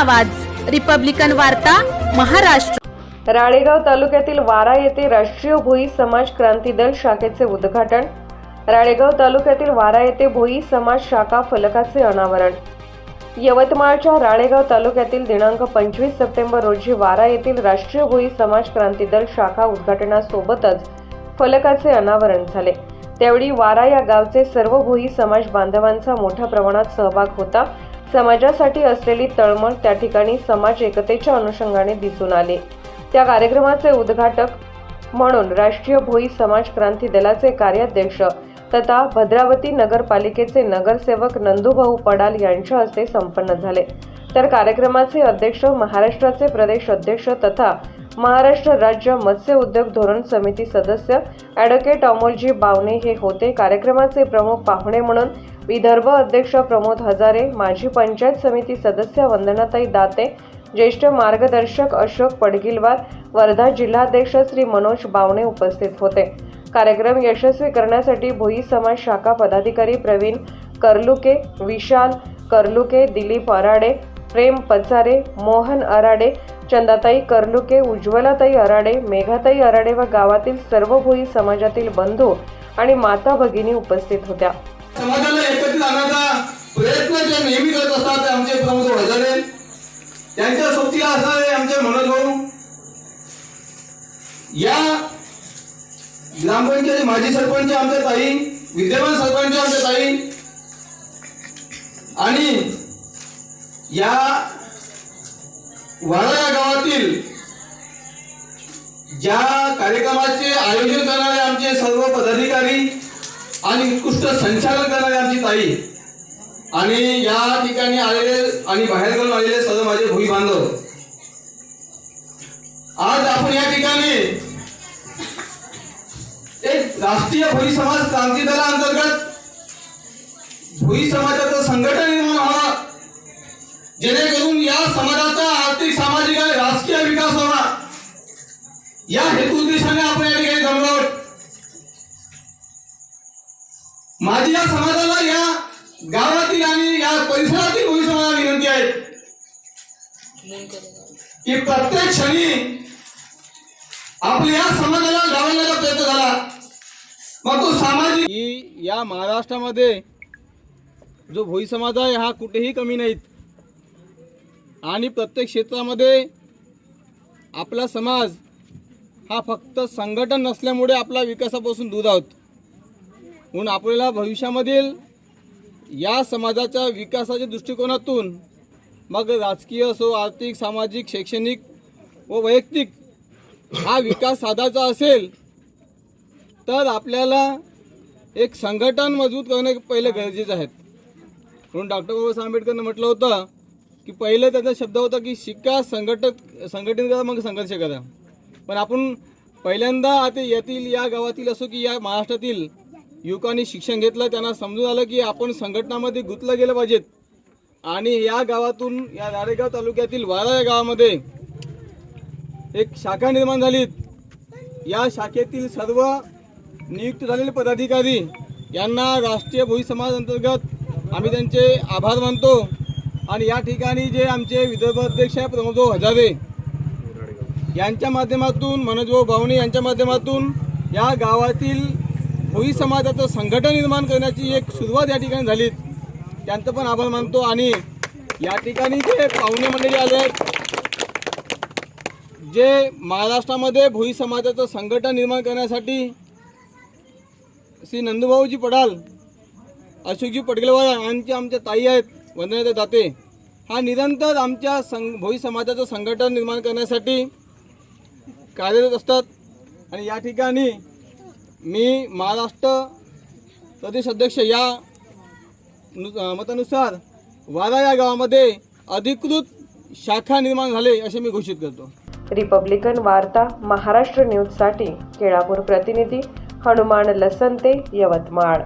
आवाज. रिपब्लिकन वार्ता महाराष्ट्र. राळेगाव तालुक्यातील वारा येथे राष्ट्रीय भोई समाज क्रांती दल शाखेचे उद्घाटन. राळेगाव तालुक्यातील वारा येथे भोई समाज शाखा फलकाचे अनावरण. यवतमाळच्या राळेगाव तालुक्यातील दिनांक पंचवीस सप्टेंबर रोजी वारा येथील राष्ट्रीय भोई समाज क्रांती दल शाखा उद्घाटनासोबतच फलकाचे अनावरण झाले. त्यावेळी वारा या गावचे सर्व भोई समाज बांधवांचा मोठ्या प्रमाणात सहभाग होता. समाजासाठी असलेली तळमळ त्या ठिकाणी समाज एकतेच्या अनुषंगाने दिसून आले. त्या कार्यक्रमाचे उद्घाटक म्हणून राष्ट्रीय भोई समाज क्रांती दलाचे कार्याध्यक्ष तथा भद्रावती नगरपालिकेचे नगरसेवक नंदूभाऊ पडाल यांच्या हस्ते संपन्न झाले. तर कार्यक्रमाचे अध्यक्ष महाराष्ट्राचे प्रदेश अध्यक्ष तथा महाराष्ट्र राज्य मत्स्य उद्योग धोरण समिती सदस्य ॲडव्होकेट अमोलजी बावणे हे होते. कार्यक्रमाचे प्रमुख पाहुणे म्हणून विदर्भ अध्यक्ष प्रमोद हजारे माजी पंचायत समिती सदस्य वंदनाताई दाते ज्येष्ठ मार्गदर्शक अशोक पडगिलवार वर्धा जिल्हाध्यक्ष श्री मनोज बावणे उपस्थित होते. कार्यक्रम यशस्वी करण्यासाठी भोई समाज शाखा पदाधिकारी प्रवीण कर्लुके विशाल कर्लुके दिलीप अराडे प्रेम पचारे मोहन अराडे चंदाताई कर्लुके उज्ज्वलाताई अराडे मेघाताई अराडे व गावातील सर्व भोई समाजातील बंधू आणि माता भगिनी उपस्थित होत्या. समाजाला एकत्रित आणण्याचा प्रयत्न जे नेहमी करत असतात ते आमचे प्रमुख वैजाने त्यांच्या सोबतीला असणारे आमचे मनोज भाऊ. या ग्रामपंचायत माजी सरपंच आमच्या ताई विद्यमान सरपंच आमच्या ताई. आणि या वाडा या गावातील ज्या कार्यक्रमाचे आयोजन करणारे आमचे सर्व पदाधिकारी आणि उत्कृष्ट संचालन करणारे आमची ताई. आणि या ठिकाणी आलेले आणि बाहेर करून आलेले सर्व माझे भोई बांधव. आज आपण या ठिकाणी एक राष्ट्रीय भोई समाज क्रांती दलाअंतर्गत भोई समाजाचं संघटन निर्माण व्हावा. जेणेकरून या समाजाचा आर्थिक सामाजिक आणि माझी या समाजाला या गावातील आणि या परिसरातील भोई समाजाला विनंती आहे की प्रत्येक क्षणी आपल्या या समाजाला गावाला प्रयत्न झाला मग तो सामाजिक ही या महाराष्ट्रामध्ये जो भोई समाज आहे हा कुठेही कमी नाहीत. आणि प्रत्येक क्षेत्रामध्ये आपला समाज हा फक्त संघटन नसल्यामुळे आपला विकासापासून दूर आहोत म्हणून आपल्याला भविष्यामधील या समाजाच्या विकासाच्या दृष्टिकोनातून मग राजकीय असो आर्थिक सामाजिक शैक्षणिक व वैयक्तिक हा विकास साधायचा असेल तर आपल्याला एक संघटन मजबूत करणे पहिले गरजेचं आहे म्हणून डॉक्टर बाबासाहेब आंबेडकरनं म्हटलं होतं की पहिले त्याचा शब्द होता की शिका संघटक संघटन करा मग संघर्ष करा. पण आपण पहिल्यांदा आता येथील या गावातील असो की या महाराष्ट्रातील युवकांनी शिक्षण घेतलं त्यांना समजून आलं की आपण संघटनामध्ये गुंतलं गेलं पाहिजेत. आणि या गावातून या दारेगाव तालुक्यातील वारा या गावामध्ये एक शाखा निर्माण झाली. या शाखेतील सर्व नियुक्त झालेले पदाधिकारी यांना राष्ट्रीय भोई समाज अंतर्गत आम्ही त्यांचे आभार मानतो. आणि या ठिकाणी जे आमचे विदर्भ अध्यक्ष आहे प्रमोदभाऊ हजारे यांच्या माध्यमातून मनोजभाऊ भावणे यांच्या माध्यमातून या गावातील भोई समाजाचं संघटन निर्माण करण्याची एक सुरुवात या ठिकाणी झाली. त्यांचं पण आभार मानतो आणि या ठिकाणी जे पाहुणे मंडळी आले आहेत जे महाराष्ट्रामध्ये भोई समाजाचं संघटन निर्माण करण्यासाठी श्री नंदुभाऊजी पडाल अशोकजी पटगेलवार यांचे आमच्या ताई आहेत वंदना दाते हा निरंतर आमच्या सं भोई समाजाचं संघटन निर्माण करण्यासाठी कार्यरत असतात. आणि या ठिकाणी मी महाराष्ट्र प्रदेश अध्यक्ष या नु- मतानुसार वारा या गावामध्ये अधिकृत शाखा निर्माण झाले असे मी घोषित करतो. रिपब्लिकन वार्ता महाराष्ट्र न्यूजसाठी केळापूर प्रतिनिधी हनुमान लसंते यवतमाळ.